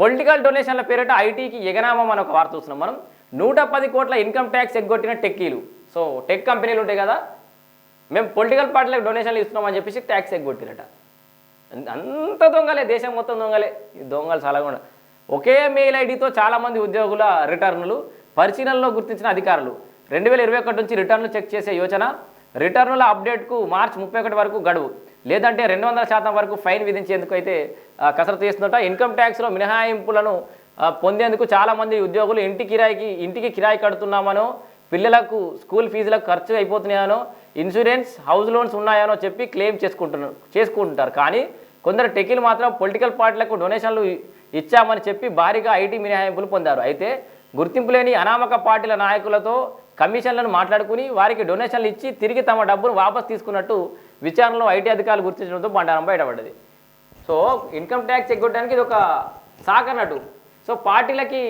Political డొనేషన్ల పేరిట ఐటీకి ఎగనామం అని ఒక వార్త చూస్తున్నాం మనం. నూట పది కోట్ల ఇన్కమ్ ట్యాక్స్ ఎగ్గొట్టిన టెక్కీలు. సో టెక్ కంపెనీలు ఉంటాయి కదా మేము పొలిటికల్ పార్టీలకు డొనేషన్లు ఇస్తున్నామని చెప్పేసి ట్యాక్స్ ఎగ్గొట్టిరట. అంత- దొంగలే దేశం మొత్తం దొంగలే. ఈ దొంగలు చాలా కూడా ఒకే మెయిల్ ఐడితో చాలామంది ఉద్యోగుల రిటర్నులు పరిశీలనలో గుర్తించిన అధికారులు. రెండు వేల ఇరవై ఒకటి నుంచి రిటర్న్లు చెక్ చేసే యోచన రిటర్నుల అప్డేట్కు మార్చి ముప్పై ఒకటి వరకు గడువు. లేదంటే రెండు వందల శాతం వరకు ఫైన్ విధించేందుకు అయితే కసరత్తు చేస్తుందట. ఇన్కమ్ ట్యాక్స్లో మినహాయింపులను పొందేందుకు చాలామంది ఉద్యోగులు ఇంటి కిరాయికి ఇంటికి కిరాయి కడుతున్నామనో పిల్లలకు స్కూల్ ఫీజులకు ఖర్చు అయిపోతున్నాయనో ఇన్సూరెన్స్ హౌస్ లోన్స్ ఉన్నాయనో చెప్పి క్లెయిమ్ చేసుకుంటున్నారు చేసుకుంటుంటారు కానీ కొందరు టెకీలు మాత్రం పొలిటికల్ పార్టీలకు డొనేషన్లు ఇచ్చామని చెప్పి భారీగా ఐటీ మినహాయింపులు పొందారు. అయితే గుర్తింపు లేని అనామక పార్టీల నాయకులతో కమిషన్లను మాట్లాడుకుని వారికి డొనేషన్లు ఇచ్చి తిరిగి తమ డబ్బును వాపస్ తీసుకున్నట్టు విచారణలో ఐటీ అధికారులు గుర్తించడంతో బండారం బయటపడ్డది. సో ఇన్కమ్ ట్యాక్స్ ఎగ్గొట్టడానికి ఇది ఒక సాకన్నట్టు సో పార్టీలకి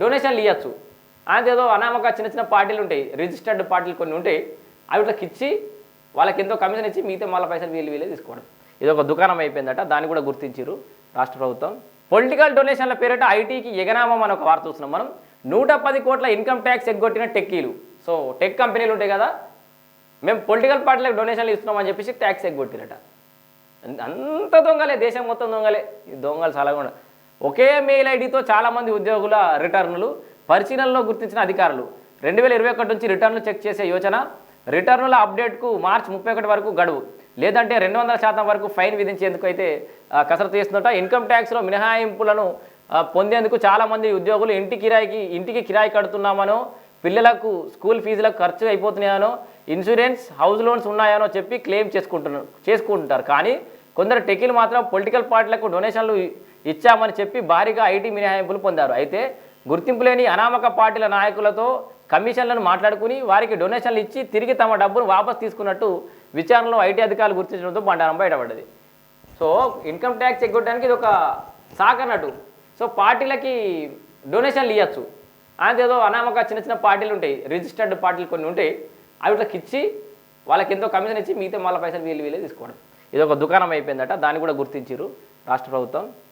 డొనేషన్లు ఇవ్వచ్చు ఏదో అనామక చిన్న చిన్న పార్టీలు ఉంటాయి. రిజిస్టర్డ్ పార్టీలు కొన్ని ఉంటాయి. అవి ఇచ్చి వాళ్ళకి ఎంతో కమిషన్ ఇచ్చి మిగతా మళ్ళీ పైసలు వీళ్ళు వీళ్ళే తీసుకోవడం. ఇది ఒక దుకాణం అయిపోయిందట. దాన్ని కూడా గుర్తించారు రాష్ట్ర ప్రభుత్వం. పొలిటికల్ డొనేషన్ల పేరిట ఐటీకి ఎగనామం అని ఒక వార్త చూస్తున్నాం మనం. నూట పది కోట్ల ఇన్కమ్ ట్యాక్స్ ఎగ్గొట్టిన టెక్కీలు. సో టెక్ కంపెనీలు ఉంటాయి కదా మేము పొలిటికల్ పార్టీలకు డొనేషన్లు ఇస్తున్నామని చెప్పేసి ట్యాక్స్ ఎగ్గొట్టిరట. అంత- దొంగలే దేశం మొత్తం దొంగలే. ఈ దొంగలు చాలా ఒకే మెయిల్ ఐడితో చాలామంది ఉద్యోగుల రిటర్నులు పరిశీలనలో గుర్తించిన అధికారులు. రెండు వేల ఇరవై ఒకటి నుంచి రిటర్న్లు చెక్ చేసే యోచన రిటర్నుల అప్డేట్కు మార్చి ముప్పై ఒకటి వరకు గడువు. లేదంటే రెండు వందల శాతం వరకు ఫైన్ విధించేందుకు అయితే కసరత్తు చేస్తుందట. ఇన్కమ్ ట్యాక్స్లో మినహాయింపులను పొందేందుకు చాలామంది ఉద్యోగులు ఇంటి కిరాయికి ఇంటికి కిరాయి కడుతున్నామనో పిల్లలకు స్కూల్ ఫీజులకు ఖర్చు అయిపోతున్నాయనో ఇన్సూరెన్స్ హౌస్ లోన్స్ ఉన్నాయనో చెప్పి క్లెయిమ్ చేసుకుంటున్నారు. చేసుకుంటుంటారు కానీ కొందరు టెకీలు మాత్రం పొలిటికల్ పార్టీలకు డొనేషన్లు ఇచ్చామని చెప్పి భారీగా ఐటీ మినహాయింపులు పొందారు. అయితే గుర్తింపు లేని అనామక పార్టీల నాయకులతో కమిషన్లను మాట్లాడుకుని వారికి డొనేషన్లు ఇచ్చి తిరిగి తమ డబ్బును వాపస్ తీసుకున్నట్టు విచారణలో ఐటీ అధికారులు గుర్తించడంతో బండారం బయటపడ్డది. సో ఇన్కమ్ ట్యాక్స్ ఎగ్గొట్టడానికి ఇది ఒక సాకన్నట్టు సో పార్టీలకి డొనేషన్లు ఇవ్వచ్చు ఏదో అనామక చిన్న చిన్న పార్టీలు ఉంటాయి. రిజిస్టర్డ్ పార్టీలు కొన్ని ఉంటాయి. అవి ఇచ్చి వాళ్ళకి ఎంతో కమిషన్ ఇచ్చి మిగతా మళ్ళీ పైసలు వీళ్ళు వీళ్ళే తీసుకోవడం. ఇది ఒక దుకాణం అయిపోయిందట. దాన్ని కూడా గుర్తించారు రాష్ట్ర ప్రభుత్వం.